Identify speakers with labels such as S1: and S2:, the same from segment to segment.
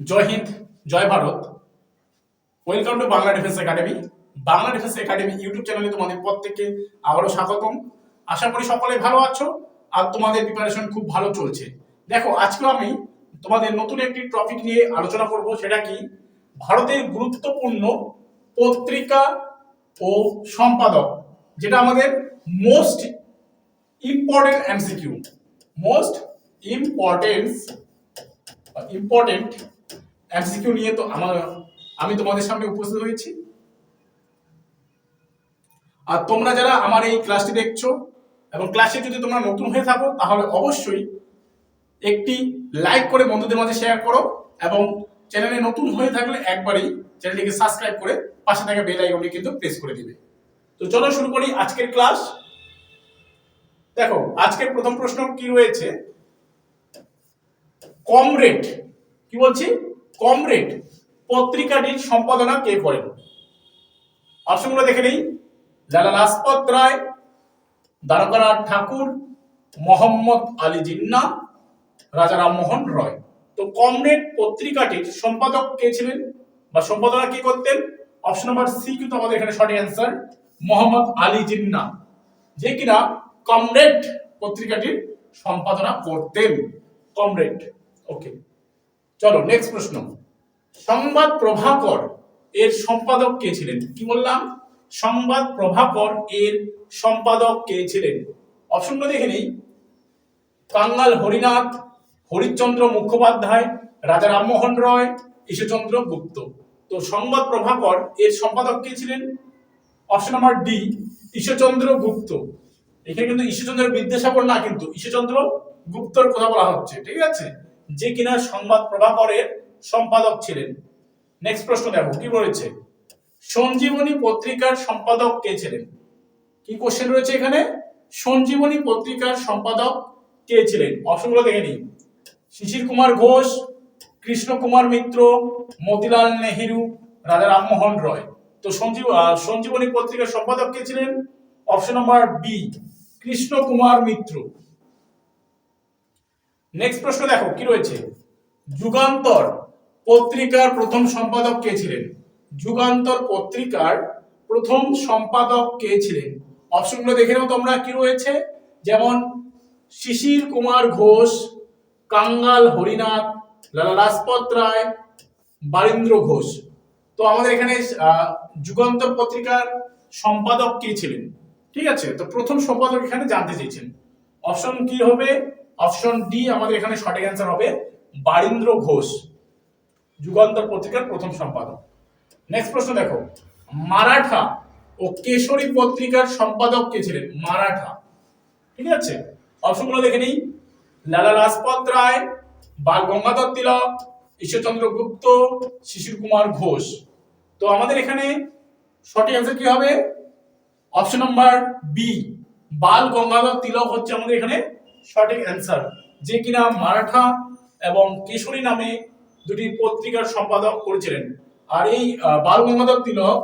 S1: Joy Hind, Joy Bharat. Welcome to Bangla defence academy Bangla defence academy YouTube চ্যানেলে তোমাদের প্রত্যেককে আবারও স্বাগতম। আশা করি সকলে ভালো আছো আর তোমাদের প্রিপারেশন খুব ভালো চলছে। দেখো আজকে আমি তোমাদের নতুন একটি টপিক নিয়ে আলোচনা করব, সেটা কি? ভারতের গুরুত্বপূর্ণ পত্রিকা ও সম্পাদক, যেটা আমাদের most important MCQ most importance important MCQ নিয়ে তো আমার, আমি তোমাদের সামনে উপস্থিত হয়েছি। আর তোমরা যারা আমার এই ক্লাসটি দেখছ এবং ক্লাসে যদি তোমরা নতুন হয়ে থাকো, তাহলে অবশ্যই একটি লাইক করে বন্ধুদের মাঝে শেয়ার করো এবং চ্যানেলে নতুন হয়ে থাকলে একবারই চ্যানেলটিকে সাবস্ক্রাইব করে পাশে থাকা বেল আইকনটি কিন্তু প্রেস করে দিবে। তো চলো শুরু করি আজকের ক্লাস দেখো, আজকের প্রথম প্রশ্ন কি রয়েছে? কমরেড কি বলছি? কমরেড পত্রিকাটির সম্পাদনা কে করেন? অপশনগুলো দেখে নেই। লালা লাজপত রায়, দ্বারকানাথ ঠাকুর, মোহাম্মদ আলী জিন্না, রাজা রামমোহন রয়। তো কমরেড পত্রিকাটির সম্পাদক কে ছিলেন বা সম্পাদনা কি করতেন? অপশন নাম্বার সি কিন্তু আমাদের এখানে সঠিক অ্যান্সার মোহাম্মদ আলী জিন্না, যে কিনা কমরেড পত্রিকাটির সম্পাদনা করতেন। কমরেড ওকে চলো নেক্সট প্রশ্ন। সংবাদ প্রভাকর এর সম্পাদক কে ছিলেন? কি বললাম? সংবাদ প্রভাকর এর সম্পাদক কে ছিলেন? অপশনগুলো দেখে নেই। কাঙ্গাল হরিনাথ, হরিশ্চন্দ্র মুখোপাধ্যায়, রাজা রামমোহন রয়, ঈশ্বরচন্দ্র গুপ্ত। তো সংবাদ প্রভাকর এর সম্পাদক কে ছিলেন? Option number D Ishwarchandra Gupta. এখানে কিন্তু ঈশ্বরচন্দ্র বিদ্যাসাগর না, কিন্তু ঈশ্বরচন্দ্র গুপ্তর কথা বলা হচ্ছে, ঠিক আছে? যে কিনা সংবাদ প্রভাকরের সম্পাদক ছিলেন। নেক্সট প্রশ্ন দেখো, কি বলেছে? সঞ্জীবনী পত্রিকার সম্পাদক কে ছিলেন? কি কোশ্চেন রয়েছে এখানে? সঞ্জীবনী পত্রিকার সম্পাদক কে ছিলেন? অপশনগুলো দেখে নিই। শিশির কুমার ঘোষ, কৃষ্ণ কুমার মিত্র, মতিলাল নেহেরু, রাজা রামমোহন রয়। তো সঞ্জীব সঞ্জীবনী পত্রিকার সম্পাদক কে ছিলেন? Option number B Krishna Kumar Mitra. Next প্রশ্ন দেখো, কি রয়েছে? যুগান্তর পত্রিকার প্রথম সম্পাদক কে ছিলেন? যুগান্তর পত্রিকার প্রথম সম্পাদক কে ছিলেন? অপশনগুলো দেখে নাও তোমরা, কি রয়েছে? যেমন শিশির কুমার ঘোষ, কাঙ্গাল হরিনাথ, লালা লাজপত রায়, বারীন্দ্র ঘোষ। তো আমাদের এখানে যুগান্তর পত্রিকার সম্পাদক কে ছিলেন? ঠিক আছে? তো প্রথম সম্পাদক এখানে জানতে চেয়েছেন। অপশন কি হবে? অপশন ডি আমাদের এখানে সঠিক অ্যান্সার হবে বারীন্দ্র ঘোষ, যুগান্তর পত্রিকার প্রথম সম্পাদক। নেক্সট প্রশ্ন দেখো, মারাঠা ও কেশরী পত্রিকার সম্পাদক কে ছিলেন? মারাঠা। ঠিক আছে? অপশনগুলো দেখে নিই। লালা লাজপত রায়, বাল গঙ্গাধর তিলক, ঈশ্বরচন্দ্র গুপ্ত, শিশির কুমার ঘোষ। তো আমাদের এখানে সঠিক অ্যান্সার কি হবে? Option number B Bal Gangadhar Tilak হচ্ছে আমাদের এখানে সঠিক অ্যান্সার যে কিনা মারাঠা এবং কেশরী নামে দুটি পত্রিকার সম্পাদক করেছিলেন। আর এই বাল গঙ্গাধর তিলক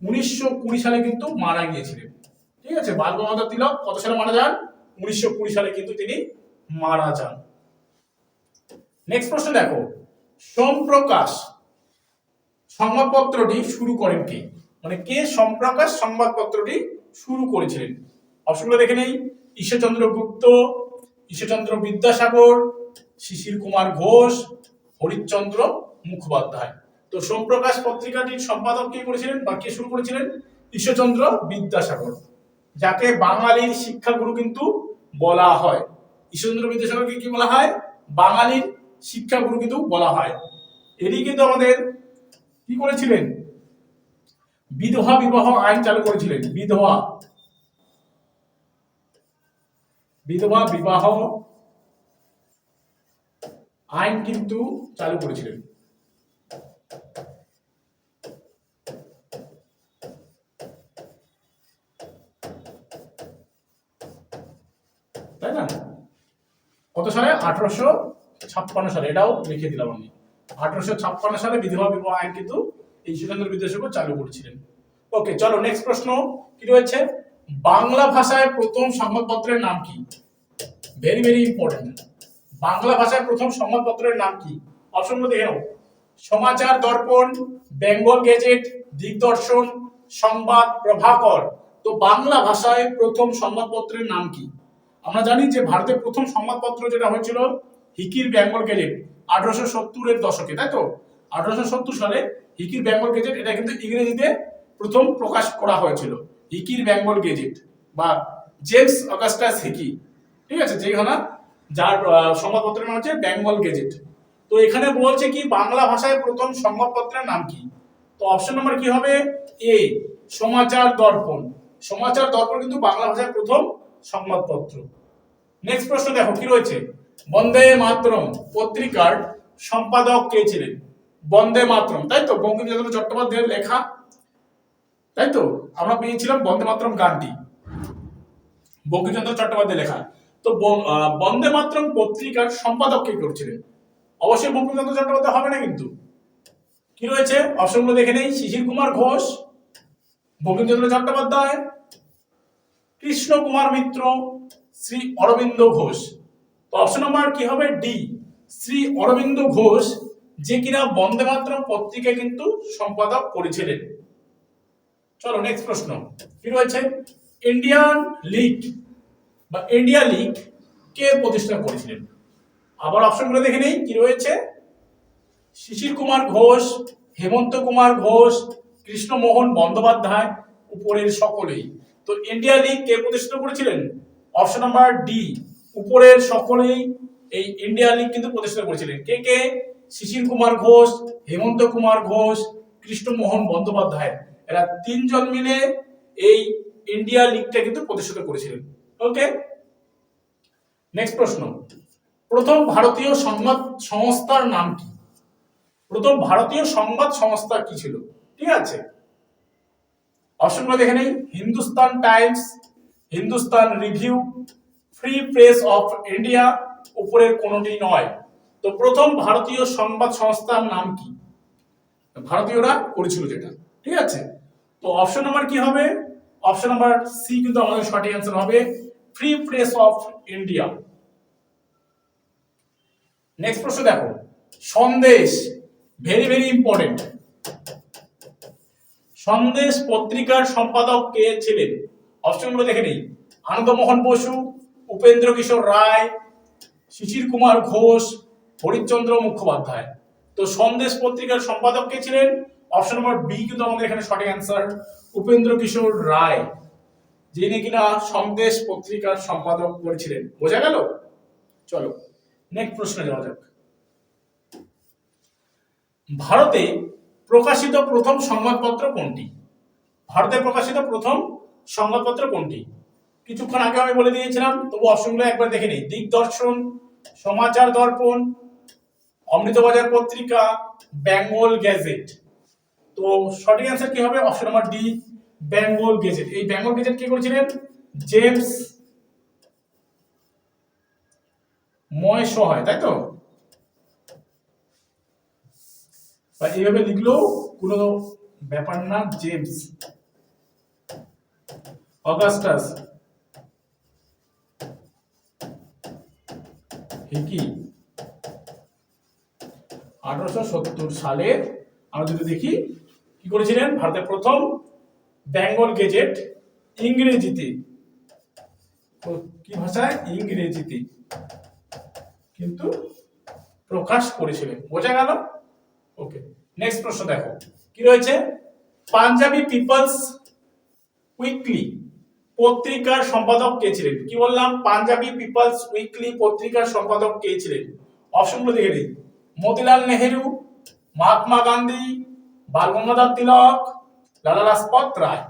S1: উনিশশো কুড়ি সালে কিন্তু মারা গিয়েছিলেন। ঠিক আছে? বাল গঙ্গাধর তিলক কত সালে মারা যান? উনিশশো কুড়ি সালে কিন্তু তিনি মারা যান। নেক্সট প্রশ্ন দেখো। সোমপ্রকাশ সংবাদপত্রটি শুরু করেন কে? মানে কে সম্প্রকাশ সংবাদপত্রটি শুরু করেছিলেন? অপশনগুলো দেখে নেই। ঈশ্বরচন্দ্র গুপ্ত ঈশ্বরচন্দ্র বিদ্যাসাগর, শিশির কুমার ঘোষ, হরিশ্চন্দ্র মুখোপাধ্যায়। তো সোমপ্রকাশ পত্রিকাটির সম্পাদক কে করেছিলেন বা কে শুরু করেছিলেন? ঈশ্বরচন্দ্র বিদ্যাসাগর, যাকে বাঙালির শিক্ষাগুরু কিন্তু বলা হয়। ঈশ্বরচন্দ্র বিদ্যাসাগরকে কি বলা হয়? বাঙালির শিক্ষাগুরু কিন্তু বলা হয়। এরই কিন্তু আমাদের কি করেছিলেন? বিধবা বিবাহ আইন চালু করেছিলেন। বিধবা। বিধবা বিবাহ আইন কিন্তু চালু করেছিলেন। তাই না? কত সালে? আঠারোশো ছাপ্পান্ন সালে। এটাও লিখে দিলাম আমি। আঠারোশো ছাপ্পান্ন সালে বিধবা বিবাহ আইন কিন্তু এই সুরেন্দ্র বিদ্যাসাগর চালু করেছিলেন। ওকে, চলো নেক্সট প্রশ্ন কি রয়েছে? বাংলা ভাষায় প্রথম সংবাদপত্রের নাম কি? ভেরি ভেরি ইম্পর্টেন্ট বাংলা ভাষায় প্রথম সংবাদপত্রের নাম কি? অপশনগুলো দেখে নাও। সমাচার দর্পণ, বেঙ্গল গেজেট, দিগদর্শন, সংবাদ প্রভাকর। তো বাংলা ভাষায় প্রথম সংবাদপত্রের নাম কি? আমরা জানি যে ভারতের প্রথম সংবাদপত্র যেটা হয়েছিল হিকির বেঙ্গল গেজেট, আঠারোশো সত্তরের দশকে, তাই তো? আঠারোশো সত্তর সালে হিকির বেঙ্গল গেজেট, এটা কিন্তু ইংরেজিতে প্রথম প্রকাশ করা হয়েছিল। হিকির বেঙ্গল গেজেট বা জেমস অগাস্টাস হিকি, ঠিক আছে? যেখানে যার সংবাদপত্রের নাম হচ্ছে বেঙ্গল গেজেট। তো এখানে বলছে কি, বাংলা ভাষায় প্রথম সংবাদপত্রের নাম কি? তো অপশন নাম্বার কি হবে? এ সমাচার দর্পণ। সমাচার দর্পণ কিন্তু বাংলা ভাষায় প্রথম সংবাদপত্র। নেক্সট প্রশ্ন দেখো, কি রয়েছে? বন্দে মাতরম পত্রিকার সম্পাদক কে ছিলেন? বন্দে মাতরম, তাই তো? বঙ্কিমচন্দ্র চট্টোপাধ্যায়ের লেখা তাই তো? আমরা পেয়েছিলাম বন্দে মাতরম গানটি। বঙ্কিমচন্দ্র চট্টোপাধ্যায় লেখা। তো বন্দে মাতরম পত্রিকার সম্পাদক কে করছিলেন? অবশ্যই বঙ্কিমচন্দ্র চট্টোপাধ্যায় হবে না কিন্তু। কি রয়েছে? অপশনগুলো দেখে নেই। শিশির কুমার ঘোষ, বঙ্কিমচন্দ্র চট্টোপাধ্যায়, কৃষ্ণ কুমার মিত্র, শ্রী অরবিন্দ ঘোষ। তো অপশন নাম্বার কি হবে? ডি। শ্রী অরবিন্দ ঘোষ, যে কিনা বন্দে মাতরম পত্রিকা কিন্তু সম্পাদক করেছিলেন। চলো নেক্সট প্রশ্ন। কি রয়েছে? ইন্ডিয়ান লিগ বা ইন্ডিয়া লিগ কে প্রতিষ্ঠা করেছিলেন? আবার অপশনগুলো দেখে নেই, কি রয়েছে? শিশির কুমার ঘোষ, হেমন্ত কুমার ঘোষ, কৃষ্ণমোহন বন্দ্যোপাধ্যায়, উপরের সকলেই। তো ইন্ডিয়া লিগ কে প্রতিষ্ঠা করেছিলেন? অপশন নাম্বার ডি উপরের সকলেই এই ইন্ডিয়া লিগ কিন্তু প্রতিষ্ঠা করেছিলেন। কে কে? শিশির কুমার ঘোষ, হেমন্ত কুমার ঘোষ, কৃষ্ণমোহন বন্দ্যোপাধ্যায়। এরা তিনজন মিলে এই ইন্ডিয়া লিগটা কিন্তু প্রতিষ্ঠিত করেছিলেন। ওকে নেক্সট প্রশ্ন। প্রথম ভারতীয় সংবাদ সংস্থার নাম কি? প্রথম ভারতীয় সংবাদ সংস্থা কি ছিল? ঠিক আছে? অপশনগুলো দেখে নেই। Hindustan Times, Hindustan review free press of India উপরের কোনোটি নয়। তো প্রথম ভারতীয় সংবাদ সংস্থার নাম কি? ভারতীয়রা করেছিল যেটা। ঠিক আছে? তো অপশন নাম্বার কি হবে? অপশন নাম্বার সি কিন্তু আমাদের সঠিক অ্যান্সার হবে free press of India next প্রশ্ন দেখো। Sandesh very very important Sandesh পত্রিকার সম্পাদক কে ছিলেন? অপশনগুলো দেখে নেই। আনন্দমোহন বসু, উপেন্দ্র কিশোর রায়, শিশির কুমার ঘোষ, হরিশ্চন্দ্র মুখোপাধ্যায়। তো সন্দেশ পত্রিকার সম্পাদক কে ছিলেন? অপশন নম্বর বি কিন্তু আমাদের এখানে সঠিক অ্যান্সার উপেন্দ্র কিশোর রায়, যিনি কিনা সন্দেশ পত্রিকার সম্পাদক করেছিলেন। বোঝা গেল? চলো নেক্সট প্রশ্নে যাওয়া যাক। ভারতে প্রকাশিত প্রথম সংবাদপত্র কোনটি? ভারতে প্রকাশিত প্রথম সংবাদপত্র কোনটি? কিছুক্ষণ আগে আমি বলে দিয়েছিলাম, তবু অপশনগুলো একবার দেখে নিই। দিগদর্শন, সমাচার দর্পণ, অমৃতবাজার পত্রিকা, বেঙ্গল গ্যাজেট। তো সঠিক অ্যান্সার কি হবে? Option number D Bengal gazette এই বেঙ্গল গেজেট কে করেছিলেন? জেমস ময় সহায় তাই তো? এইভাবে লিখলেও কোনো ব্যাপার না জেমস অগাস্টাস হিকি আঠারোশো সত্তর সালে আমরা যদি দেখি কি করেছিলেন? ভারতের প্রথম বেঙ্গল গেজেট ইংরেজিতে। কি ভাষায়? ইংরেজিতে। কিন্তু প্রকাশ করেছিলেন। বোঝা গেল? ওকে নেক্সট প্রশ্ন দেখো। কি রয়েছে? পাঞ্জাবি পিপলস উইকলি পত্রিকার সম্পাদক কে ছিলেন? কি বললাম? পাঞ্জাবি পিপলস উইকলি পত্রিকার সম্পাদক কে ছিলেন? অপশনগুলো দেখে নিই। মতিলাল নেহেরু, মহাত্মা গান্ধী বাল গঙ্গাধর তিলক লালা লাজপত রায়।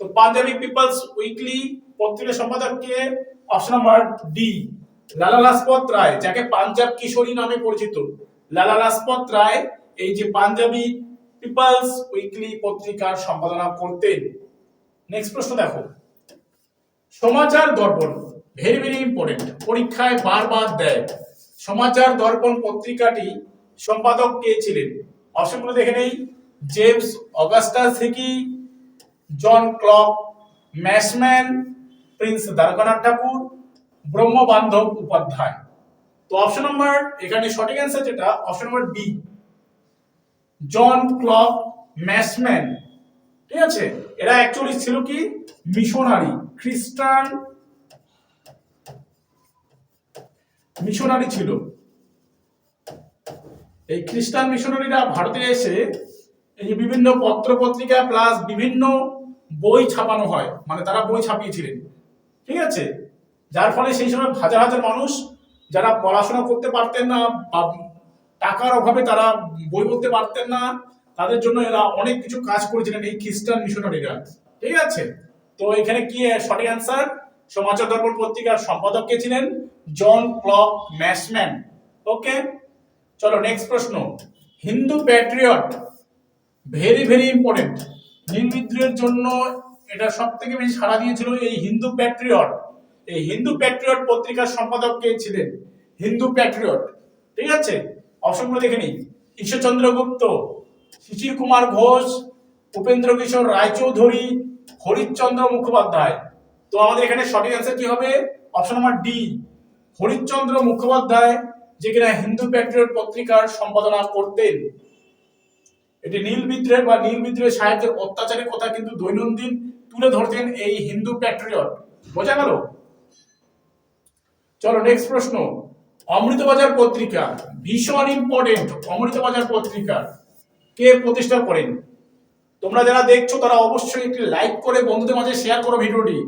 S1: তো পাঞ্জাবি পিপলস উইকলি পত্রিকা সম্পাদক কে অপশন নাম্বার ডি লালা লাজপত রায়, যাকে পাঞ্জাব কিশোরী নামে পরিচিত। লালা লাজপত রায় এই যে পাঞ্জাবি পিপলস উইকলি পত্রিকার সম্পাদনা করতেন। নেক্সট প্রশ্ন দেখো। সমাচার দর্পণ ভেরি ভেরি ইম্পর্টেন্ট পরীক্ষায় বারবার দেয়। সমাচার দর্পণ পত্রিকাটি সম্পাদক কে ছিলেন? অপশনগুলো দেখে নেই। James Augustus Hicky John Clark, Marshman, prince Dwarkanath Tagore, Brahmabandhab Upadhyay. তো অপশন নাম্বার এখানে সঠিক অ্যান্সার যেটা option number B John Clark Marshman ঠিক আছে? এরা অ্যাকচুয়ালি ছিল কি? মিশনারি, খ্রিস্টান মিশনারি ছিল। এই খ্রিস্টান মিশনারিরা ভারতে এসে এই যে বিভিন্ন পত্র পত্রিকা প্লাস বিভিন্ন বই ছাপানো হয় মানে তারা বই ছাপিয়েছিলেন। ঠিক আছে? যার ফলে সেই সময় হাজার হাজার মানুষ যারা পড়াশোনা করতে পারতেন না টাকার অভাবে তারা বই পড়তে পারতেন না, তাদের জন্য এরা অনেক কিছু কাজ করেছিলেন এই খ্রিস্টান মিশনারিরা। ঠিক আছে? তো এখানে কি সঠিক অ্যান্সার সমাচার দর্পণ পত্রিকার সম্পাদক কে ছিলেন? জন ক্লক ম্যাসম্যান ওকে চলো নেক্সট প্রশ্ন। Hindu patriot very very important নীল বিদ্রোহের জন্য এটা সব থেকে বেশি সাড়া দিয়েছিল এই হিন্দু প্যাট্রিয়ট এই হিন্দু প্যাট্রিয়ট পত্রিকার সম্পাদক কে ছিলেন? হিন্দু প্যাট্রিয়ট ঠিক আছে? অপশনগুলো দেখে নিই। ঈশ্বরচন্দ্র গুপ্ত, শিশির কুমার ঘোষ, উপেন্দ্র কিশোর রায়চৌধুরী, হরিশ্চন্দ্র মুখোপাধ্যায়। তো আমাদের এখানে সঠিক অ্যান্সার কি হবে? Option number D Harishchandra Mukhopadhyay, যে কিনা হিন্দু প্যাট্রিয়ট পত্রিকার সম্পাদনা করতেন। এটি নীল বিদ্রোহ বা নীল বিদ্রোহ সাহেবদের অত্যাচারের কথা কিন্তু দৈনন্দিন তুলে ধরতেন এই হিন্দু প্যাট্রিয়ট। বোঝা গেল? চলো নেক্সট প্রশ্ন। অমৃতবাজার পত্রিকা, ভীষণ ইম্পর্টেন্ট অমৃতবাজার পত্রিকা। কে প্রতিষ্ঠা করেন? তোমরা যারা দেখছ, তারা অবশ্যই একটি লাইক করে বন্ধুদের মাঝে শেয়ার করো ভিডিওটি।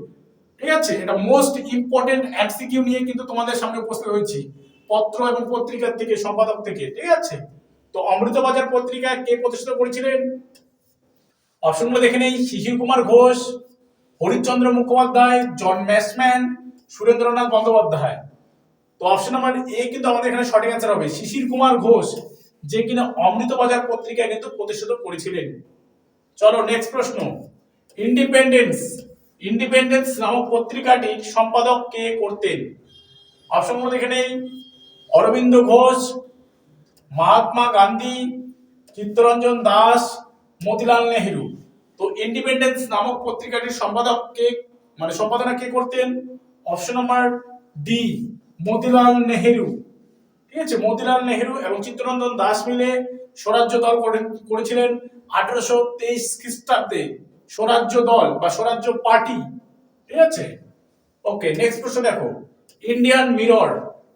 S1: ঠিক আছে? এটা মোস্ট ইম্পর্টেন্ট এমসিকিউ নিয়ে কিন্তু তোমাদের সামনে উপস্থিত হয়েছি। পত্র এবং পত্রিকার থেকে, সম্পাদক থেকে। ঠিক আছে? তো অমৃতবাজার পত্রিকা কে প্রতিষ্ঠা করেছিলেন? অপশনগুলো দেখে নেই। শিশির কুমার ঘোষ, হরিশ্চন্দ্র মুখোপাধ্যায়, জন ম্যাসম্যান, সুরেন্দ্রনাথ বন্দ্যোপাধ্যায়। তো অপশন নাম্বার এ কিন্তু আমাদের এখানে সঠিক অ্যান্সার হবে। শিশির কুমার ঘোষ, যে কিনা অমৃতবাজার পত্রিকা কিন্তু প্রতিষ্ঠিত করেছিলেন। চলো নেক্সট প্রশ্ন। ইন্ডিপেন্ডেন্স ইন্ডিপেন্ডেন্স নামক পত্রিকাটি সম্পাদক কে করতেন? অপশনগুলো দেখে নেই। অরবিন্দ ঘোষ মহাত্মা গান্ধী চিত্তরঞ্জন দাস মতিলাল নেহেরু তো ইন্ডিপেন্ডেন্স নামক পত্রিকাটির সম্পাদক কে মানে সম্পাদনা কে করতেন? Option number D Motilal Nehru. ঠিক আছে? মতিলাল নেহেরু এবং চিত্তরঞ্জন দাস মিলে স্বরাজ্য দল করেছিলেন আঠারোশো তেইশ খ্রিস্টাব্দে। স্বরাজ্য দল বা স্বরাজ্য পার্টি। ঠিক আছে? ওকে নেক্সট প্রশ্ন দেখো। ইন্ডিয়ান মিরর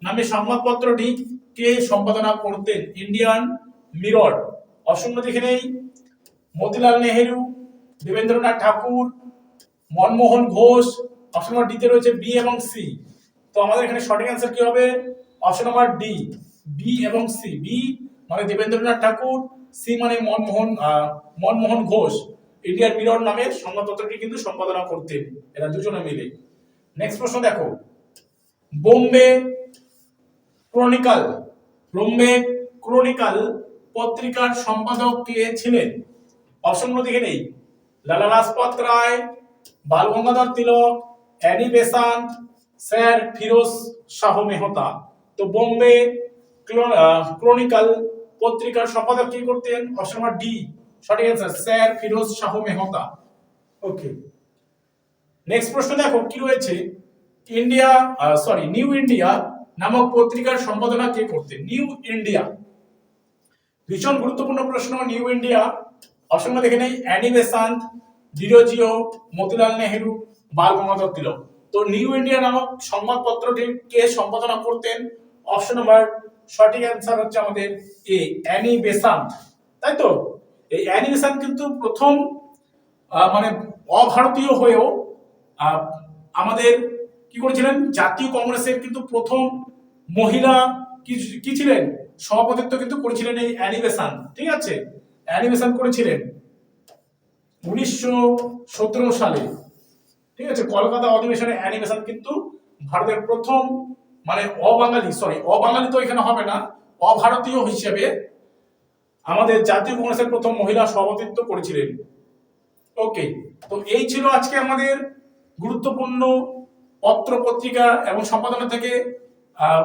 S1: নামে সংবাদপত্রটি কে সম্পাদনা করতেন? ইন্ডিয়ান মিরর অসংখ্য দেখে নেই। মতিলাল নেহেরু, দেবেন্দ্রনাথ ঠাকুর, মনমোহন ঘোষ, অপশন নাম্বার ডিতে রয়েছে বি এবং সি তো আমাদের এখানে সঠিক অ্যান্সার কি হবে? অপশন নম্বর ডি বি এবং সি বি মানে দেবেন্দ্রনাথ ঠাকুর সি মানে মনমোহন মনমোহন ঘোষ। ইন্ডিয়ান মিরর নামে সংবাদপত্রটি কিন্তু সম্পাদনা করতেন। এরা দুজনে মিলে। নেক্সট প্রশ্ন দেখো। বোম্বে ক্রনিকাল বোম্বে ক্রনিকাল পত্রিকার সম্পাদক কে ছিলেন? অপশনগুলো দেখে নেই। Lala Lajpat Rai Bal Gangadhar Tilak, Annie Besant, sir Pheroze Shah Mehta. তো বোম্বে ক্লো- ক্রনিকাল পত্রিকার সম্পাদক কি করতেন? অপশন নাম্বার ডি, সঠিক answer sir Pheroze Shah Mehta. Okay next প্রশ্ন দেখো, কি রয়েছে? ইন্ডিয়া সরি নিউ ইন্ডিয়া নামক পত্রিকার সম্পাদনা কে করতেন? New India. ভীষণ গুরুত্বপূর্ণ প্রশ্ন, নিউ ইন্ডিয়া। অসংখ্য দেখে নেই। Annie Besant Derozio Motilal Nehru, Bal Gangadhar Tilak. তো নিউ ইন্ডিয়া নামক সংবাদপত্রটি কে সম্পাদনা করতেন? অপশন নাম্বার সঠিক অ্যান্সার হচ্ছে আমাদের এ, অ্যানি বেসান্ত। তাই তো? এই অ্যানি বেসান্ত কিন্তু প্রথম মানে অভারতীয় হয়েও আমাদের কি করেছিলেন? জাতীয় কংগ্রেসের কিন্তু প্রথম মহিলা কি ছিলেন? সভাপতিত্ব কিন্তু করেছিলেন এই অ্যানিমেশন, ঠিক আছে? অ্যানিমেশন করেছিলেন উনিশশো সতেরো সালে, ঠিক আছে? কলকাতা অধিবেশনে অ্যানিমেশন কিন্তু ভারতের প্রথম মানে অবাঙালি সরি অবাঙালি তো এখানে হবে না, অভারতীয় হিসেবে আমাদের জাতীয় কংগ্রেসের প্রথম মহিলা সভাপতিত্ব করেছিলেন। ওকে তো এই ছিল আজকে আমাদের গুরুত্বপূর্ণ পত্র পত্রিকা এবং সম্পাদনা থেকে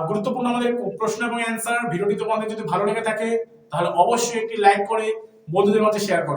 S1: গুরুত্বপূর্ণ আমাদের প্রশ্ন এবং অ্যান্সার ভিডিওটি তোমাদের যদি ভালো লেগে থাকে, তাহলে অবশ্যই একটি লাইক করে বন্ধুদের মাঝে শেয়ার করো।